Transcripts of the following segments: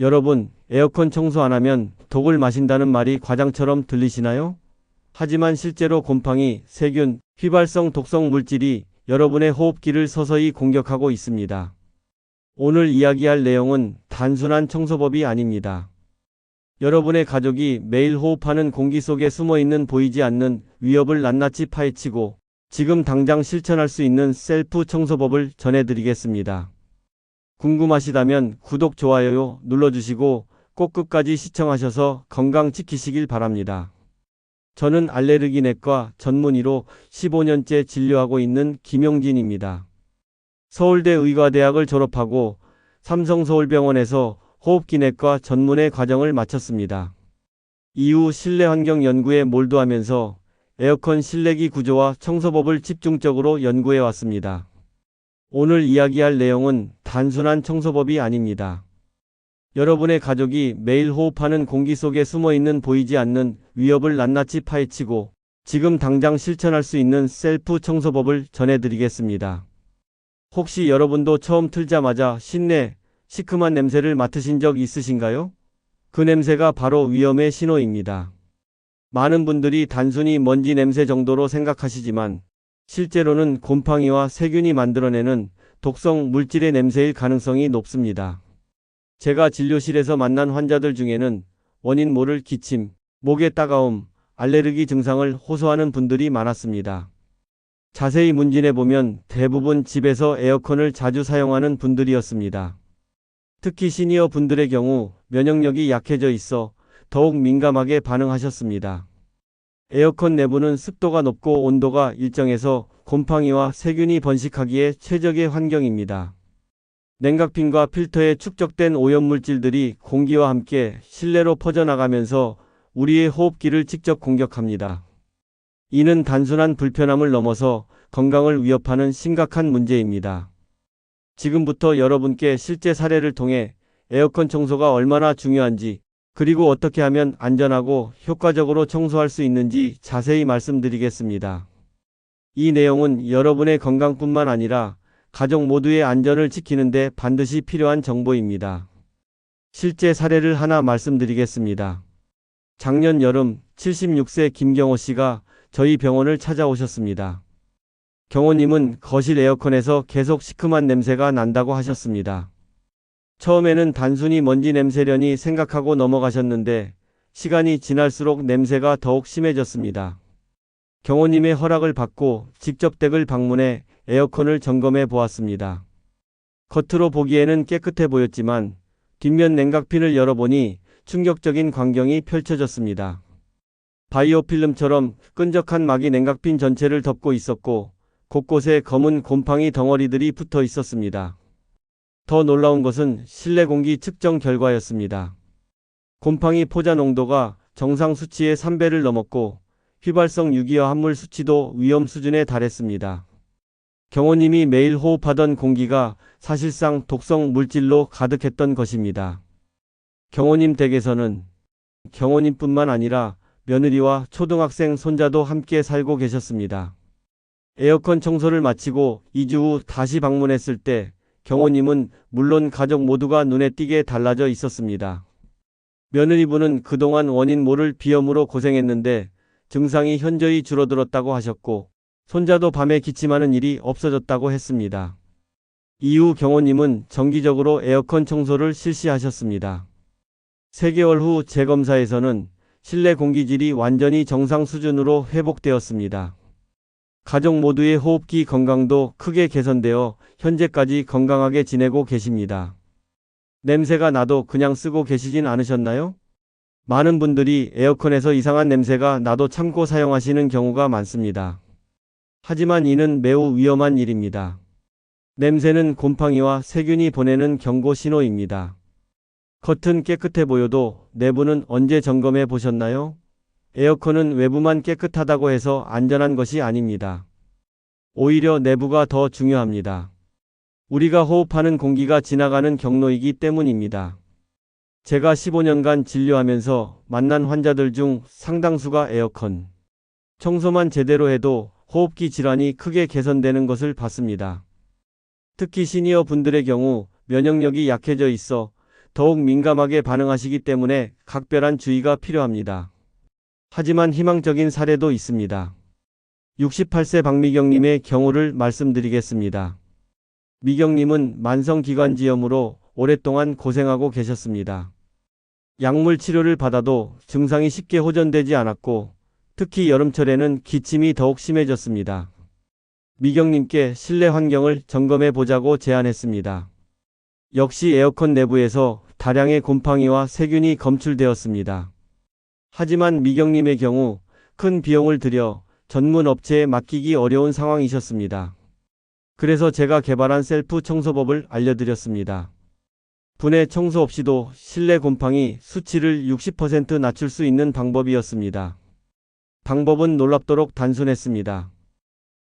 여러분, 에어컨 청소 안 하면 독을 마신다는 말이 과장처럼 들리시나요? 하지만 실제로 곰팡이, 세균, 휘발성 독성 물질이 여러분의 호흡기를 서서히 공격하고 있습니다. 오늘 이야기할 내용은 단순한 청소법이 아닙니다. 여러분의 가족이 매일 호흡하는 공기 속에 숨어 있는 보이지 않는 위협을 낱낱이 파헤치고 지금 당장 실천할 수 있는 셀프 청소법을 전해드리겠습니다. 궁금하시다면 구독, 좋아요 눌러주시고 꼭 끝까지 시청하셔서 건강 지키시길 바랍니다. 저는 알레르기 내과 전문의로 15년째 진료하고 있는 김용진입니다. 서울대 의과대학을 졸업하고 삼성서울병원에서 호흡기 내과 전문의 과정을 마쳤습니다. 이후 실내 환경 연구에 몰두하면서 에어컨 실내기 구조와 청소법을 집중적으로 연구해 왔습니다. 오늘 이야기할 내용은 단순한 청소법이 아닙니다. 여러분의 가족이 매일 호흡하는 공기 속에 숨어 있는 보이지 않는 위협을 낱낱이 파헤치고 지금 당장 실천할 수 있는 셀프 청소법을 전해드리겠습니다. 혹시 여러분도 처음 틀자마자 신내 시큼한 냄새를 맡으신 적 있으신가요? 그 냄새가 바로 위험의 신호입니다. 많은 분들이 단순히 먼지 냄새 정도로 생각하시지만 실제로는 곰팡이와 세균이 만들어내는 독성 물질의 냄새일 가능성이 높습니다. 제가 진료실에서 만난 환자들 중에는 원인 모를 기침, 목의 따가움, 알레르기 증상을 호소하는 분들이 많았습니다. 자세히 문진해 보면 대부분 집에서 에어컨을 자주 사용하는 분들이었습니다. 특히 시니어 분들의 경우 면역력이 약해져 있어 더욱 민감하게 반응하셨습니다. 에어컨 내부는 습도가 높고 온도가 일정해서 곰팡이와 세균이 번식하기에 최적의 환경입니다. 냉각핀과 필터에 축적된 오염물질들이 공기와 함께 실내로 퍼져나가면서 우리의 호흡기를 직접 공격합니다. 이는 단순한 불편함을 넘어서 건강을 위협하는 심각한 문제입니다. 지금부터 여러분께 실제 사례를 통해 에어컨 청소가 얼마나 중요한지 그리고 어떻게 하면 안전하고 효과적으로 청소할 수 있는지 자세히 말씀드리겠습니다. 이 내용은 여러분의 건강뿐만 아니라 가족 모두의 안전을 지키는데 반드시 필요한 정보입니다. 실제 사례를 하나 말씀드리겠습니다. 작년 여름 76세 김경호 씨가 저희 병원을 찾아오셨습니다. 경호님은 거실 에어컨에서 계속 시큼한 냄새가 난다고 하셨습니다. 처음에는 단순히 먼지 냄새려니 생각하고 넘어가셨는데 시간이 지날수록 냄새가 더욱 심해졌습니다. 경호님의 허락을 받고 직접 댁을 방문해 에어컨을 점검해 보았습니다. 겉으로 보기에는 깨끗해 보였지만 뒷면 냉각핀을 열어보니 충격적인 광경이 펼쳐졌습니다. 바이오 필름처럼 끈적한 막이 냉각핀 전체를 덮고 있었고 곳곳에 검은 곰팡이 덩어리들이 붙어 있었습니다. 더 놀라운 것은 실내 공기 측정 결과였습니다. 곰팡이 포자 농도가 정상 수치의 3배를 넘었고 휘발성 유기화 합물 수치도 위험 수준에 달했습니다. 경호님이 매일 호흡하던 공기가 사실상 독성 물질로 가득했던 것입니다. 경호님 댁에서는 경호님뿐만 아니라 며느리와 초등학생 손자도 함께 살고 계셨습니다. 에어컨 청소를 마치고 2주 후 다시 방문했을 때 경호님은 물론 가족 모두가 눈에 띄게 달라져 있었습니다. 며느리분은 그동안 원인 모를 비염으로 고생했는데 증상이 현저히 줄어들었다고 하셨고 손자도 밤에 기침하는 일이 없어졌다고 했습니다. 이후 경호님은 정기적으로 에어컨 청소를 실시하셨습니다. 3개월 후 재검사에서는 실내 공기질이 완전히 정상 수준으로 회복되었습니다. 가족 모두의 호흡기 건강도 크게 개선되어 현재까지 건강하게 지내고 계십니다. 냄새가 나도 그냥 쓰고 계시진 않으셨나요? 많은 분들이 에어컨에서 이상한 냄새가 나도 참고 사용하시는 경우가 많습니다. 하지만 이는 매우 위험한 일입니다. 냄새는 곰팡이와 세균이 보내는 경고 신호입니다. 겉은 깨끗해 보여도 내부는 언제 점검해 보셨나요? 에어컨은 외부만 깨끗하다고 해서 안전한 것이 아닙니다. 오히려 내부가 더 중요합니다. 우리가 호흡하는 공기가 지나가는 경로이기 때문입니다. 제가 15년간 진료하면서 만난 환자들 중 상당수가 에어컨 청소만 제대로 해도 호흡기 질환이 크게 개선되는 것을 봤습니다. 특히 시니어 분들의 경우 면역력이 약해져 있어 더욱 민감하게 반응하시기 때문에 각별한 주의가 필요합니다. 하지만 희망적인 사례도 있습니다. 68세 박미경님의 경우를 말씀드리겠습니다. 미경님은 만성기관지염으로 오랫동안 고생하고 계셨습니다. 약물 치료를 받아도 증상이 쉽게 호전되지 않았고 특히 여름철에는 기침이 더욱 심해졌습니다. 미경님께 실내 환경을 점검해 보자고 제안했습니다. 역시 에어컨 내부에서 다량의 곰팡이와 세균이 검출되었습니다. 하지만 미경님의 경우 큰 비용을 들여 전문 업체에 맡기기 어려운 상황이셨습니다. 그래서 제가 개발한 셀프 청소법을 알려드렸습니다. 분해 청소 없이도 실내 곰팡이 수치를 60% 낮출 수 있는 방법이었습니다. 방법은 놀랍도록 단순했습니다.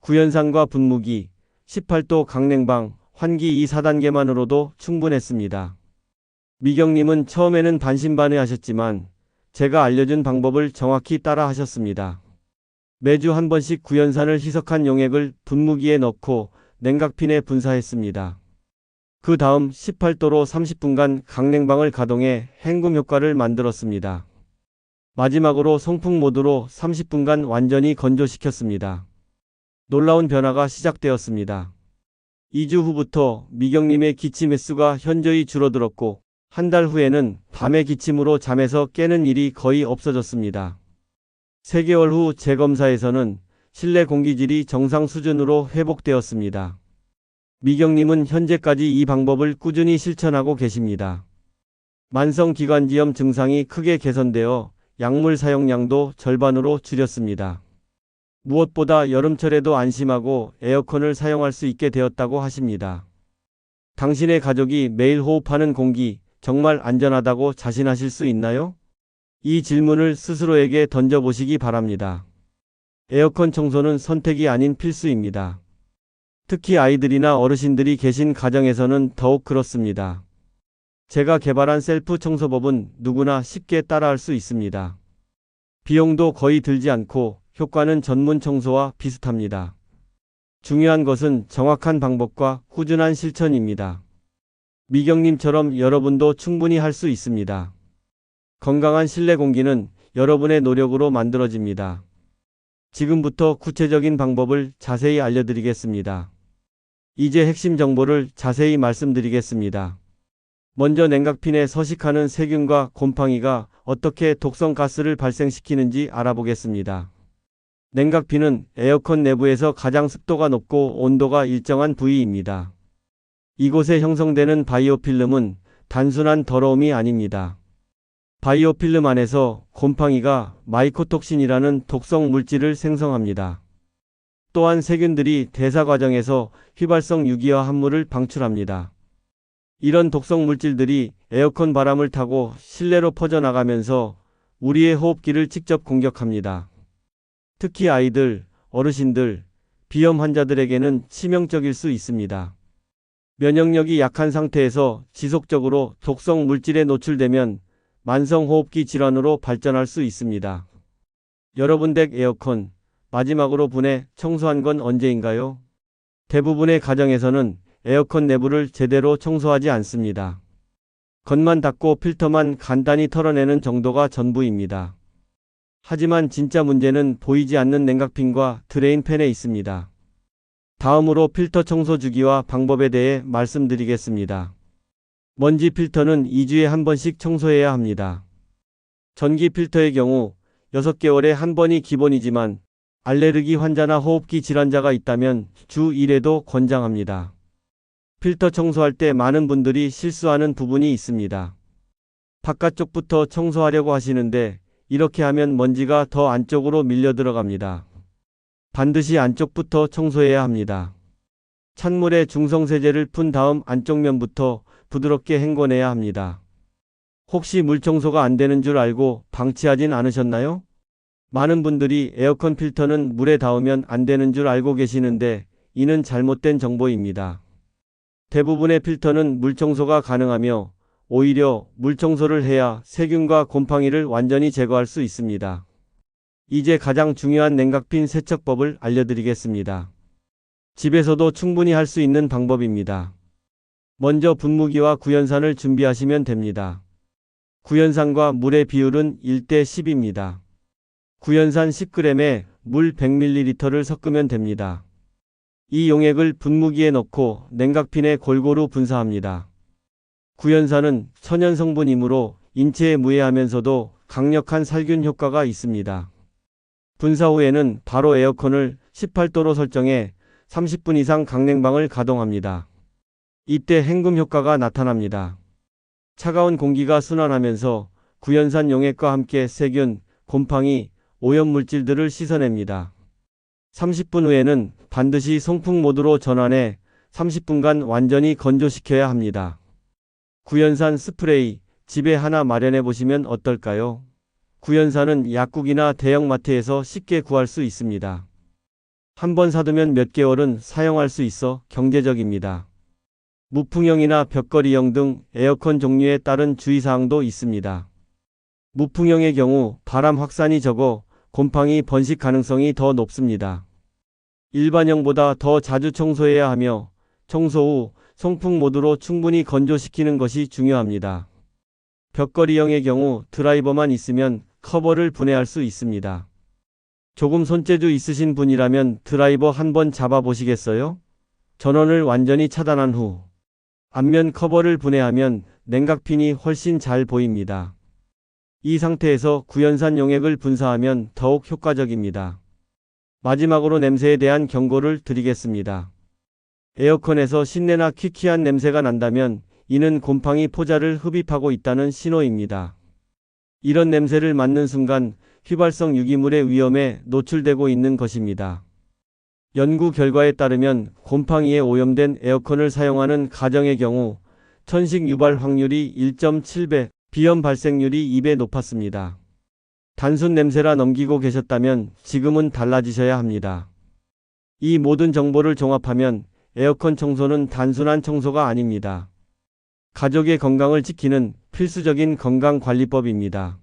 구연산과 분무기, 18도 강냉방, 환기 이 4단계만으로도 충분했습니다. 미경님은 처음에는 반신반의하셨지만 제가 알려준 방법을 정확히 따라 하셨습니다. 매주 한 번씩 구연산을 희석한 용액을 분무기에 넣고 냉각핀에 분사했습니다. 그 다음 18도로 30분간 강냉방을 가동해 헹굼 효과를 만들었습니다. 마지막으로 송풍 모드로 30분간 완전히 건조시켰습니다. 놀라운 변화가 시작되었습니다. 2주 후부터 미경님의 기침 횟수가 현저히 줄어들었고 한 달 후에는 밤에 기침으로 잠에서 깨는 일이 거의 없어졌습니다. 3개월 후 재검사에서는 실내 공기질이 정상 수준으로 회복되었습니다. 미경님은 현재까지 이 방법을 꾸준히 실천하고 계십니다. 만성기관지염 증상이 크게 개선되어 약물 사용량도 절반으로 줄였습니다. 무엇보다 여름철에도 안심하고 에어컨을 사용할 수 있게 되었다고 하십니다. 당신의 가족이 매일 호흡하는 공기 정말 안전하다고 자신하실 수 있나요? 이 질문을 스스로에게 던져보시기 바랍니다. 에어컨 청소는 선택이 아닌 필수입니다. 특히 아이들이나 어르신들이 계신 가정에서는 더욱 그렇습니다. 제가 개발한 셀프 청소법은 누구나 쉽게 따라할 수 있습니다. 비용도 거의 들지 않고 효과는 전문 청소와 비슷합니다. 중요한 것은 정확한 방법과 꾸준한 실천입니다. 미경님처럼 여러분도 충분히 할 수 있습니다. 건강한 실내 공기는 여러분의 노력으로 만들어집니다. 지금부터 구체적인 방법을 자세히 알려드리겠습니다. 이제 핵심 정보를 자세히 말씀드리겠습니다. 먼저 냉각핀에 서식하는 세균과 곰팡이가 어떻게 독성 가스를 발생시키는지 알아보겠습니다. 냉각핀은 에어컨 내부에서 가장 습도가 높고 온도가 일정한 부위입니다. 이곳에 형성되는 바이오필름은 단순한 더러움이 아닙니다. 바이오필름 안에서 곰팡이가 마이코톡신이라는 독성 물질을 생성합니다. 또한 세균들이 대사 과정에서 휘발성 유기화 합물을 방출합니다. 이런 독성 물질들이 에어컨 바람을 타고 실내로 퍼져나가면서 우리의 호흡기를 직접 공격합니다. 특히 아이들, 어르신들, 비염 환자들에게는 치명적일 수 있습니다. 면역력이 약한 상태에서 지속적으로 독성 물질에 노출되면 만성호흡기 질환으로 발전할 수 있습니다. 여러분 댁 에어컨 마지막으로 분해 청소한 건 언제인가요? 대부분의 가정에서는 에어컨 내부를 제대로 청소하지 않습니다. 겉만 닦고 필터만 간단히 털어내는 정도가 전부입니다. 하지만 진짜 문제는 보이지 않는 냉각핀과 드레인 팬에 있습니다. 다음으로 필터 청소 주기와 방법에 대해 말씀드리겠습니다. 먼지 필터는 2주에 한 번씩 청소해야 합니다. 전기 필터의 경우 6개월에 한 번이 기본이지만 알레르기 환자나 호흡기 질환자가 있다면 주 1회도 권장합니다. 필터 청소할 때 많은 분들이 실수하는 부분이 있습니다. 바깥쪽부터 청소하려고 하시는데 이렇게 하면 먼지가 더 안쪽으로 밀려 들어갑니다. 반드시 안쪽부터 청소해야 합니다. 찬물에 중성세제를 푼 다음 안쪽 면부터 부드럽게 헹궈내야 합니다. 혹시 물 청소가 안 되는 줄 알고 방치하진 않으셨나요? 많은 분들이 에어컨 필터는 물에 닿으면 안 되는 줄 알고 계시는데 이는 잘못된 정보입니다. 대부분의 필터는 물 청소가 가능하며 오히려 물 청소를 해야 세균과 곰팡이를 완전히 제거할 수 있습니다. 이제 가장 중요한 냉각핀 세척법을 알려드리겠습니다. 집에서도 충분히 할 수 있는 방법입니다. 먼저 분무기와 구연산을 준비하시면 됩니다. 구연산과 물의 비율은 1대 10입니다. 구연산 10g에 물 100ml를 섞으면 됩니다. 이 용액을 분무기에 넣고 냉각핀에 골고루 분사합니다. 구연산은 천연 성분이므로 인체에 무해하면서도 강력한 살균 효과가 있습니다. 분사 후에는 바로 에어컨을 18도로 설정해 30분 이상 강냉방을 가동합니다. 이때 헹굼 효과가 나타납니다. 차가운 공기가 순환하면서 구연산 용액과 함께 세균, 곰팡이, 오염 물질들을 씻어냅니다. 30분 후에는 반드시 송풍 모드로 전환해 30분간 완전히 건조시켜야 합니다. 구연산 스프레이 집에 하나 마련해 보시면 어떨까요? 구연산은 약국이나 대형마트에서 쉽게 구할 수 있습니다. 한 번 사두면 몇 개월은 사용할 수 있어 경제적입니다. 무풍형이나 벽걸이형 등 에어컨 종류에 따른 주의사항도 있습니다. 무풍형의 경우 바람 확산이 적어 곰팡이 번식 가능성이 더 높습니다. 일반형보다 더 자주 청소해야 하며 청소 후 송풍 모드로 충분히 건조시키는 것이 중요합니다. 벽걸이형의 경우 드라이버만 있으면 커버를 분해할 수 있습니다. 조금 손재주 있으신 분이라면 드라이버 한번 잡아 보시겠어요? 전원을 완전히 차단한 후 앞면 커버를 분해하면 냉각핀이 훨씬 잘 보입니다. 이 상태에서 구연산 용액을 분사하면 더욱 효과적입니다. 마지막으로 냄새에 대한 경고를 드리겠습니다. 에어컨에서 신내나 퀴퀴한 냄새가 난다면 이는 곰팡이 포자를 흡입하고 있다는 신호입니다. 이런 냄새를 맡는 순간 휘발성 유기물의 위험에 노출되고 있는 것입니다. 연구 결과에 따르면 곰팡이에 오염된 에어컨을 사용하는 가정의 경우 천식 유발 확률이 1.7배, 비염 발생률이 2배 높았습니다. 단순 냄새라 넘기고 계셨다면 지금은 달라지셔야 합니다. 이 모든 정보를 종합하면 에어컨 청소는 단순한 청소가 아닙니다. 가족의 건강을 지키는 필수적인 건강관리법입니다.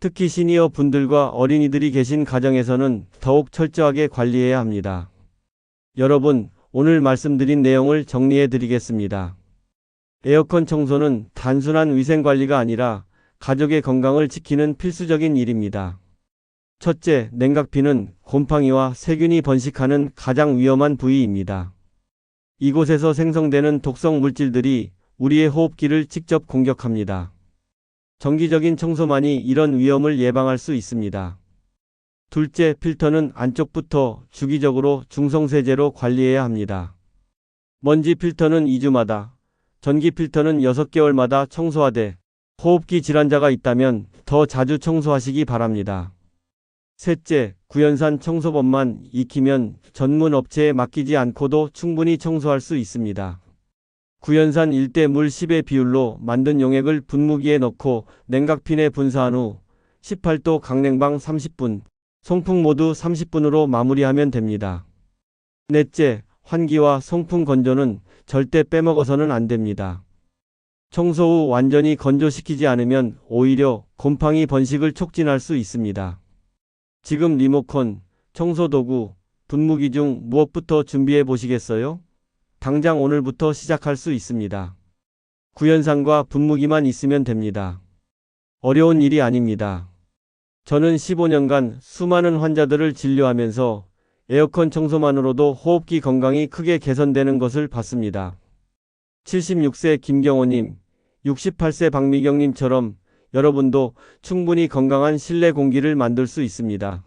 특히 시니어 분들과 어린이들이 계신 가정에서는 더욱 철저하게 관리해야 합니다. 여러분, 오늘 말씀드린 내용을 정리해 드리겠습니다. 에어컨 청소는 단순한 위생관리가 아니라 가족의 건강을 지키는 필수적인 일입니다. 첫째, 냉각핀은 곰팡이와 세균이 번식하는 가장 위험한 부위입니다. 이곳에서 생성되는 독성 물질들이 우리의 호흡기를 직접 공격합니다. 정기적인 청소만이 이런 위험을 예방할 수 있습니다. 둘째, 필터는 안쪽부터 주기적으로 중성세제로 관리해야 합니다. 먼지 필터는 2주마다, 전기 필터는 6개월마다 청소하되 호흡기 질환자가 있다면 더 자주 청소하시기 바랍니다. 셋째, 구연산 청소법만 익히면 전문 업체에 맡기지 않고도 충분히 청소할 수 있습니다. 구연산 1대 물 10의 비율로 만든 용액을 분무기에 넣고 냉각핀에 분사한 후 18도 강냉방 30분, 송풍 모두 30분으로 마무리하면 됩니다. 넷째, 환기와 송풍 건조는 절대 빼먹어서는 안 됩니다. 청소 후 완전히 건조시키지 않으면 오히려 곰팡이 번식을 촉진할 수 있습니다. 지금 리모컨, 청소도구, 분무기 중 무엇부터 준비해 보시겠어요? 당장 오늘부터 시작할 수 있습니다. 구연산과 분무기만 있으면 됩니다. 어려운 일이 아닙니다. 저는 15년간 수많은 환자들을 진료하면서 에어컨 청소만으로도 호흡기 건강이 크게 개선되는 것을 봤습니다. 76세 김경호님, 68세 박미경님처럼 여러분도 충분히 건강한 실내 공기를 만들 수 있습니다.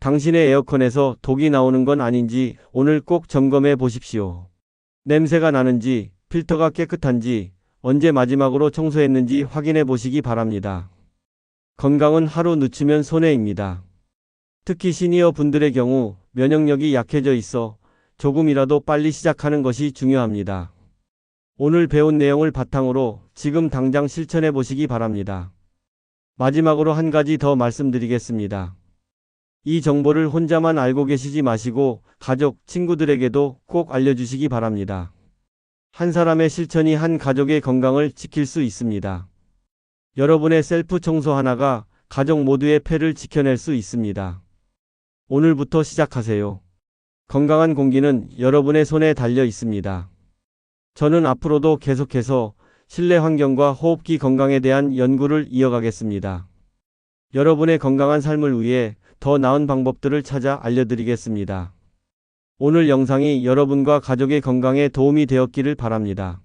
당신의 에어컨에서 독이 나오는 건 아닌지 오늘 꼭 점검해 보십시오. 냄새가 나는지, 필터가 깨끗한지, 언제 마지막으로 청소했는지 확인해 보시기 바랍니다. 건강은 하루 늦추면 손해입니다. 특히 시니어 분들의 경우 면역력이 약해져 있어 조금이라도 빨리 시작하는 것이 중요합니다. 오늘 배운 내용을 바탕으로 지금 당장 실천해 보시기 바랍니다. 마지막으로 한 가지 더 말씀드리겠습니다. 이 정보를 혼자만 알고 계시지 마시고 가족, 친구들에게도 꼭 알려주시기 바랍니다. 한 사람의 실천이 한 가족의 건강을 지킬 수 있습니다. 여러분의 셀프 청소 하나가 가족 모두의 폐를 지켜낼 수 있습니다. 오늘부터 시작하세요. 건강한 공기는 여러분의 손에 달려 있습니다. 저는 앞으로도 계속해서 실내 환경과 호흡기 건강에 대한 연구를 이어가겠습니다. 여러분의 건강한 삶을 위해 더 나은 방법들을 찾아 알려드리겠습니다. 오늘 영상이 여러분과 가족의 건강에 도움이 되었기를 바랍니다.